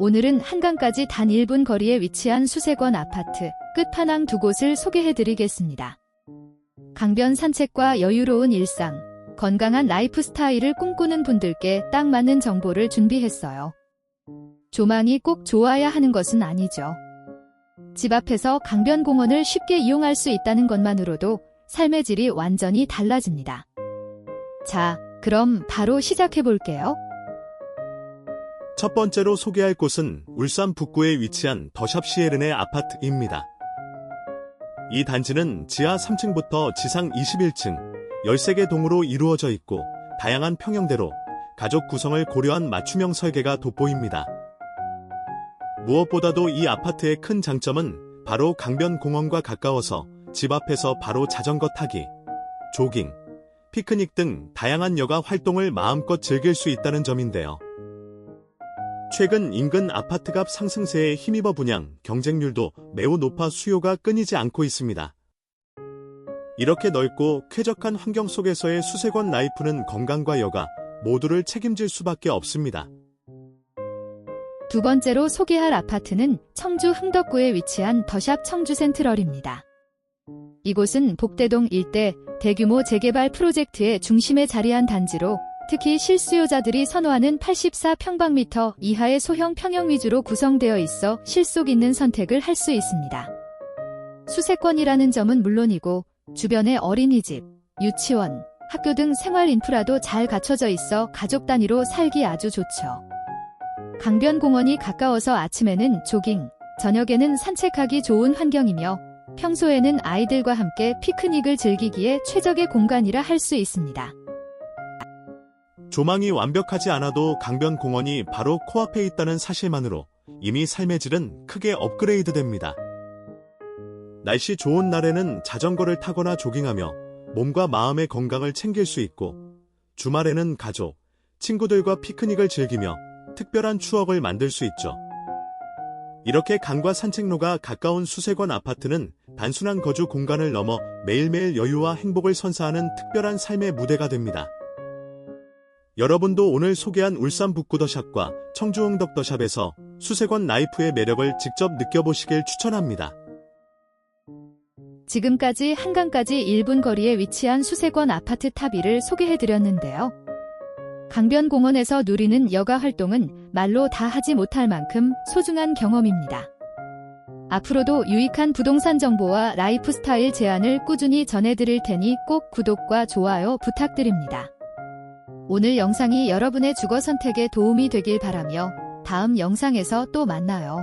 오늘은 한강까지 단 1분 거리에 위치한 수색원 아파트 끝판왕 두 곳을 소개해드리겠습니다. 강변 산책과 여유로운 일상, 건강한 라이프 스타일을 꿈꾸는 분들께 딱 맞는 정보를 준비했어요. 조망이 꼭 좋아야 하는 것은 아니죠. 집 앞에서 강변공원을 쉽게 이용할 수 있다는 것만으로도 삶의 질이 완전히 달라집니다. 자, 그럼 바로 시작해 볼게요. 첫 번째로 소개할 곳은 울산 북구에 위치한 더샵 시에른의 아파트입니다. 이 단지는 지하 3층부터 지상 21층, 13개 동으로 이루어져 있고 다양한 평형대로 가족 구성을 고려한 맞춤형 설계가 돋보입니다. 무엇보다도 이 아파트의 큰 장점은 바로 강변공원과 가까워서 집 앞에서 바로 자전거 타기, 조깅, 피크닉 등 다양한 여가 활동을 마음껏 즐길 수 있다는 점인데요. 최근 인근 아파트 값 상승세에 힘입어 분양, 경쟁률도 매우 높아 수요가 끊이지 않고 있습니다. 이렇게 넓고 쾌적한 환경 속에서의 수색원 라이프는 건강과 여가 모두를 책임질 수밖에 없습니다. 두 번째로 소개할 아파트는 청주 흥덕구에 위치한 더샵 청주 센트럴입니다. 이곳은 복대동 일대 대규모 재개발 프로젝트의 중심에 자리한 단지로 특히 실수요자들이 선호하는 84평방미터 이하의 소형 평형 위주로 구성되어 있어 실속 있는 선택을 할 수 있습니다. 수세권이라는 점은 물론이고 주변에 어린이집, 유치원, 학교 등 생활 인프라도 잘 갖춰져 있어 가족 단위로 살기 아주 좋죠. 강변공원이 가까워서 아침에는 조깅, 저녁에는 산책하기 좋은 환경이며 평소에는 아이들과 함께 피크닉을 즐기기에 최적의 공간이라 할 수 있습니다. 조망이 완벽하지 않아도 강변공원이 바로 코앞에 있다는 사실만으로 이미 삶의 질은 크게 업그레이드 됩니다. 날씨 좋은 날에는 자전거를 타거나 조깅하며 몸과 마음의 건강을 챙길 수 있고 주말에는 가족, 친구들과 피크닉을 즐기며 특별한 추억을 만들 수 있죠. 이렇게 강과 산책로가 가까운 수색원 아파트는 단순한 거주 공간을 넘어 매일매일 여유와 행복을 선사하는 특별한 삶의 무대가 됩니다. 여러분도 오늘 소개한 울산 북구더샵과 청주흥 덕더샵에서 수색원 라이프의 매력을 직접 느껴보시길 추천합니다. 지금까지 한강까지 1분 거리에 위치한 수색원 아파트 탑2를 소개해드렸는데요. 강변공원에서 누리는 여가 활동은 말로 다 하지 못할 만큼 소중한 경험입니다. 앞으로도 유익한 부동산 정보와 라이프 스타일 제안을 꾸준히 전해드릴 테니 꼭 구독과 좋아요 부탁드립니다. 오늘 영상이 여러분의 주거 선택에 도움이 되길 바라며 다음 영상에서 또 만나요.